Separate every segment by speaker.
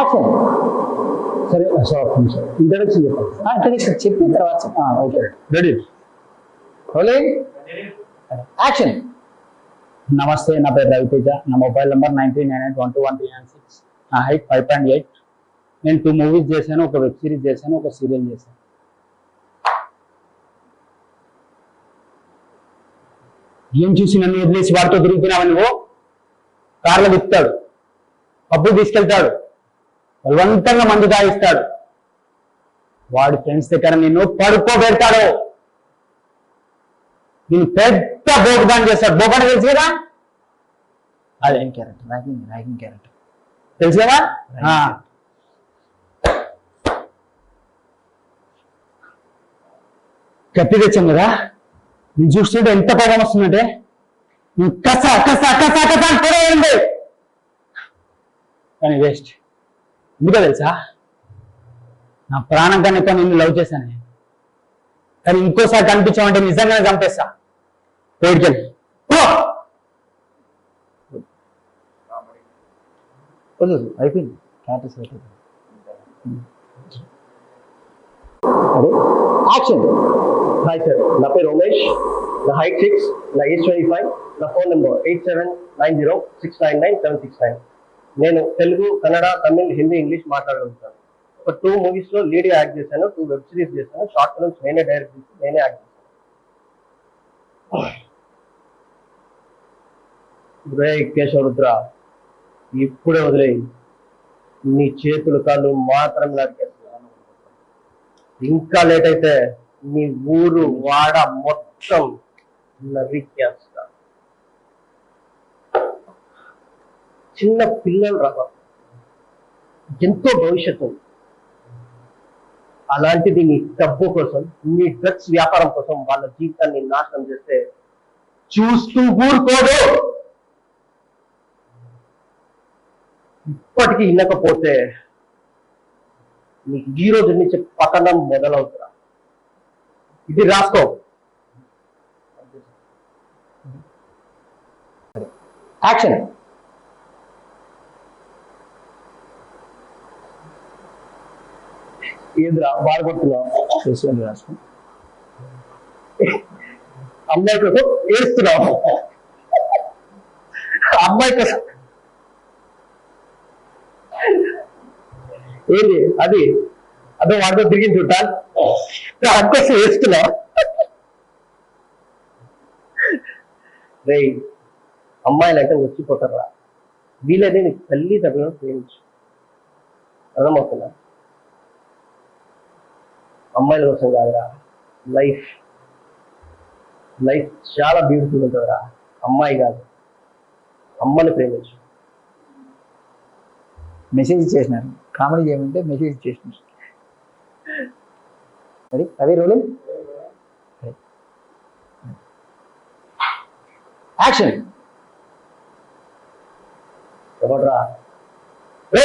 Speaker 1: Action
Speaker 2: సరే introduction చెప్పండి
Speaker 1: introduction చెప్పిన తర్వాత ఓకే.
Speaker 2: రెడీ?
Speaker 1: యాక్షన్. నమస్తే నా పేరు రవితేజ. నా mobile number nine three nine eight one two one three nine six. నా హైట్ ఫైవ్ పాయింట్ ఎయిట్. నేను టూ మూవీస్ చేశాను ఒక వెబ్ సిరీస్ చేశాను ఒక సీరియల్ చేశాను. ఏం చూసి నన్ను వదిలేసి వాడితో తిరుగుతున్నావు నువ్వు? కార్లో తిప్పుతాడు పబ్బు తీసుకెళ్తాడు. బలవంతంగా మందు తాగిస్తాడు వాడి ఫ్రెండ్స్ దగ్గర నిన్ను పడుకోబెడతాడు నేను పెద్ద బోగదాన్ చేస్తాడు బోగడ తెలుసు కదా అదే
Speaker 3: క్యారెక్టర్ ర్యాగింగ్ ర్యాగింగ్ క్యారెక్టర్
Speaker 1: తెలుసు కదా. కత్తి తెచ్చాం కదా నేను చూస్తుంటే ఎంత కోపం వస్తుందంటే కస కస కస కస అని కానీ వేస్ట్ ఎందుకో తెలుసా? నా ప్రాణం కన్నా ఎక్కువ నిన్ను లవ్ చేశాను. కానీ ఇంకోసారి కనిపించామంటే నిజంగానే చంపేస్తా. వేడికెళ్ళి
Speaker 3: అయిపోయింది. క్యారెక్టర్స్ అయిపోయింది.
Speaker 1: అదే యాక్షన్.
Speaker 4: హాయ్ సార్ నా పేరు ఉమేష్ నా హైట్ సిక్స్ నా ఏజ్ ట్వంటీ ఫైవ్ నా phone number eight seven nine zero six nine nine seven six nine నేను తెలుగు కన్నడ తమిళ్ హిందీ ఇంగ్లీష్ మాట్లాడగలుగుతాను. ఒక టూ మూవీస్లో లీడ్ యాక్ట్ చేశాను టూ వెబ్ సిరీస్ చేశాను. షార్ట్ ఫిల్మ్స్ నేనే డైరెక్ట్ చేసి నేనే యాక్ట్ చేశాను. కేశవరుద్ర ఇప్పుడే వదిలేయి. నీ చేతులు కాళ్ళు మాత్రం నరికేస్తున్నాను ఇంకా లేట్ అయితే నీ ఊరు వాడ మొత్తం నరికేస్తా చిన్న పిల్లలు రా ఎంతో భవిష్యత్తు ఉంది. అలాంటిది నీ డబ్బు కోసం నీ డ్రగ్స్ వ్యాపారం కోసం వాళ్ళ జీవితాన్ని నాశనం చేస్తే చూస్తూ ఊరుకోడు ఇప్పటికీ ఇనకపోతే నీకు ఈ రోజు నుంచి పతనం మొదలవుతురా. ఇది రాసుకో.
Speaker 1: యాక్షన్.
Speaker 4: ఏంద్రా? బాధపడుతున్నాం
Speaker 3: చేసుకోండి రాసుకో.
Speaker 4: అమ్మాయి కోసం ఏడుస్తున్నాం అమ్మాయి కోసం. ఏంది? అది? అదే వాడితో తిరిగి చుట్టా అందుకోసం వేస్తున్నా రే అమ్మాయిలు అంటే వచ్చిపోతారా? వీలైతే నీ తల్లి దగ్గర ప్రేమించు. అర్థమవుతున్నా అమ్మాయిల కోసం కాదురా. లైఫ్ లైఫ్ చాలా బ్యూటిఫుల్ ఉంటుందిరా. అమ్మాయి కాదు. అమ్మని ప్రేమించు.
Speaker 3: మెసేజ్ చేసినారు కామెడీ చేయమంటే మెసేజ్ చేసినారు
Speaker 1: రెడీ అవి రోలింగ్ యాక్షన్
Speaker 4: ఎవడ్రా? రే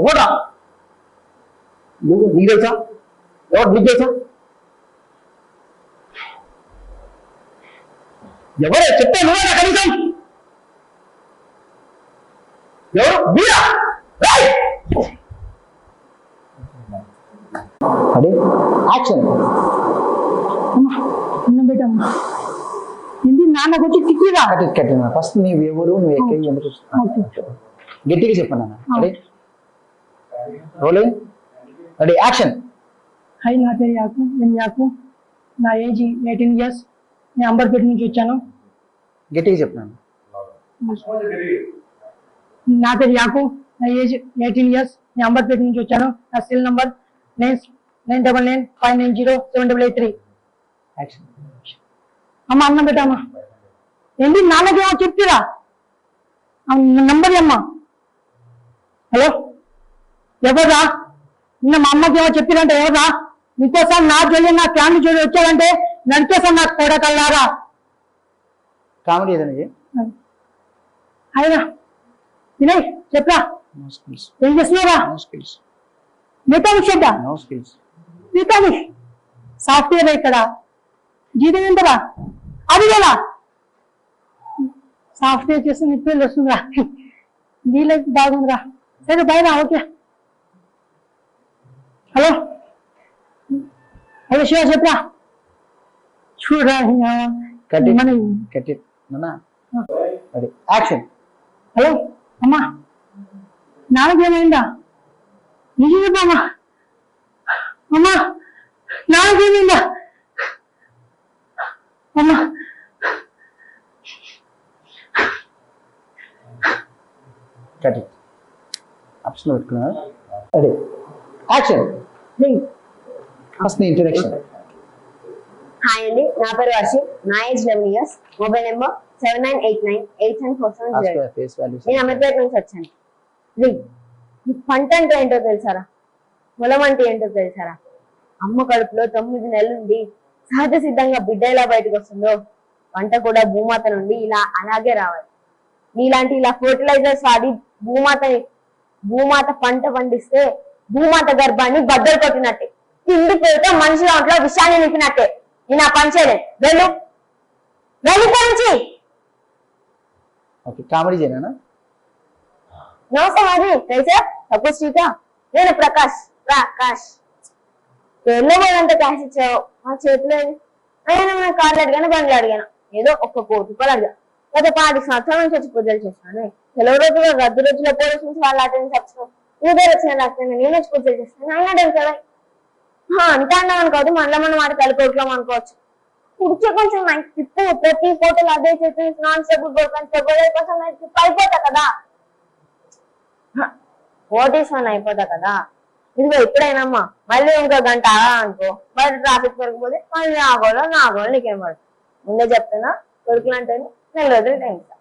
Speaker 4: ఎవడా నువ్వు నీకు తెలుసా ఎవరు నీకు తెలుసా ఎవరే చెప్తే నువ్వేనా కనీసం ఎవరు మీరా రేయ్!
Speaker 1: రెడీ యాక్షన్
Speaker 5: అన్నం పెట్టమ్మా ఏంటి నాన్నకు వచ్చి టిక్కిరా
Speaker 3: కట్టి కట్టిన ఫస్ట్ నీవు ఎవరు నువ్వు ఎక్కడి ఎందుకు
Speaker 5: ఓకే
Speaker 1: గట్టిగా చెప్పండి అన్న ready rolling ready action
Speaker 5: hi నా పేరు యాకు నేను యాకు నా ఏజ్ ఎయిటీన్ ఇయర్స్ నేను అంబర్పేట నుంచి వచ్చాను
Speaker 3: గట్టిగా చెప్పినాను
Speaker 5: నా పేరు యాకు నా ఏజ్ ఎయిటీన్ ఇయర్స్ నేను అంబర్పేట నుంచి వచ్చాను నా cell number nine nine double nine five nine zero seven double eight three
Speaker 1: action
Speaker 5: అమ్మ అన్నం పెట్టమ్మా ఏంటి నాన్నకి ఏమో చెప్తురా నంబర్ అమ్మా హలో ఎవర్రా? నిన్న మా అమ్మకి ఏమో చెప్పిరంటే ఎవర్రా? ఇంకోసారి నా జోలి నా ఫ్యామిలీ జోలి వచ్చాడంటే నడిచేసాను నాకు కొడకల్లారా
Speaker 3: కామెడీ ఏదైనా
Speaker 5: అయినా. వినయ్ చెప్పరా?
Speaker 3: నో
Speaker 5: ఏం చేస్తున్నారా
Speaker 3: నో నో
Speaker 5: మెకానిక్ సాఫ్ట్వేర్ ఇక్కడ? జీతం ఎంతరా? అది కదా సాఫ్ట్వేర్ చేస్తే నిప్పులు వస్తుందిరా. నీ లైఫ్ బాగుందిరా. సరే బయట ఓకే. హలో హలో శివ చెప్పరా చూడరా
Speaker 3: కట్ ఇట్
Speaker 5: మన
Speaker 3: కట్ ఇట్ నానా రెడీ యాక్షన్
Speaker 5: హలో అమ్మా నాన్నకేమైందా నిజం చెప్పమ్మా అమ్మా నాన్నకేమైందా అమ్మా
Speaker 3: కట్ ఇట్ ఆప్షన్ పెట్టుకున్నా ready action first introduction
Speaker 6: hi అండి నా పేరు వర్షిత్ నా age eleven years mobile number seven nine eight nine eight nine four seven zero నేను అమీర్పేట నుంచి వచ్చాను. రి పంట అంటే ఏంటో తెలుసారా? పొలం అంటే ఏంటో తెలుసారా? అమ్మ కడుపులో తొమ్మిది నెలలుండి సహజ సిద్ధంగా బిడ్డ ఎలా బయటకు వస్తుందో? పంట కూడా భూమాత నుండి ఇలా అలాగే రావాలి. నీలాంటి ఇలా ఫర్టిలైజర్స్ వాడి భూమాతని భూమాత పంట పండిస్తే భూమాత గర్భాన్ని బద్దలు కొట్టినట్టే. తిండిపోతే మనిషి దాంట్లో విషయాన్ని నింపినట్టే. నేను ఆ పని చేయలేదు వెళ్ళు వెళ్ళిపోయించి నేను ప్రకాష్. ప్రకాష్. వెళ్ళబోదంత క్యాష్ ఇచ్చావు. మా చేతిలో అయినా మన కార్లు అడిగాను బండ్లు అడిగాను? ఏదో ఒక్క కోటి రూపాయలు అడిగా. గత పాటి సంవత్సరాల నుంచి వచ్చి పూజలు చేస్తాను సెలవు రోజులు రద్దు రోజుల పోలీసు నుంచి వాళ్ళు అటెండ్ చేస్తాం ఇదే వచ్చిన రాత్రి నేను వచ్చి పూజలు చేస్తాను. అయినా అడిగాను కదా. హా, అంతా అన్నాం అనుకోవద్దు మళ్ళీ మనం మాట కలిపోట్లాం అనుకోవచ్చు. కూర్చో కొంచెం నాకు తిప్పు ప్రతి ఫోటోలు అదే చేసి నాన్ స్టేబుల్ బోర్డు స్టేబుల్ కోసం నాకు అయిపోతా కదా. కోటేశ్వరం అయిపోతా కదా. ఇదిగో ఇప్పుడైనమ్మా మళ్ళీ ఇంకో గంట అనుకో. మళ్ళీ ట్రాఫిక్ పెరిగిపోతే మళ్ళీ నా గోళ్ళు నా గోళ్ళు నీకేం పడుతుంది ముందే చెప్తున్నా కొడుకులు అంటే నెల రోజులు టైం ఇస్తా.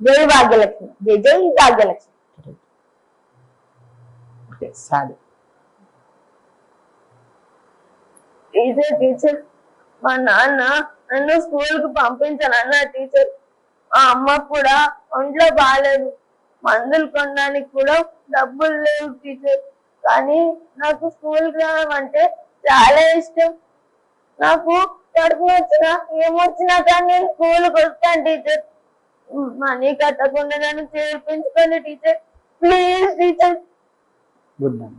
Speaker 6: జై భాగ్యలక్ష్మి జై జై భాగ్యలక్ష్మి టీచర్ టీచర్ మా నాన్న నన్ను స్కూల్కు పంపించాను అన్న టీచర్ మా అమ్మ కూడా ఒంట్లో బాగాలేదు మందులు కొనడానికి కూడా డబ్బులు లేవు టీచర్ కానీ నాకు స్కూల్కి రావడం అంటే చాలా ఇష్టం. నాకు కడుపు వచ్చినా ఏమొచ్చినా కానీ నేను స్కూల్కి వస్తాను టీచర్ మనీ కట్టకుండా నన్ను చేర్పించుకోండి teacher. Please teacher.
Speaker 3: Good ma'am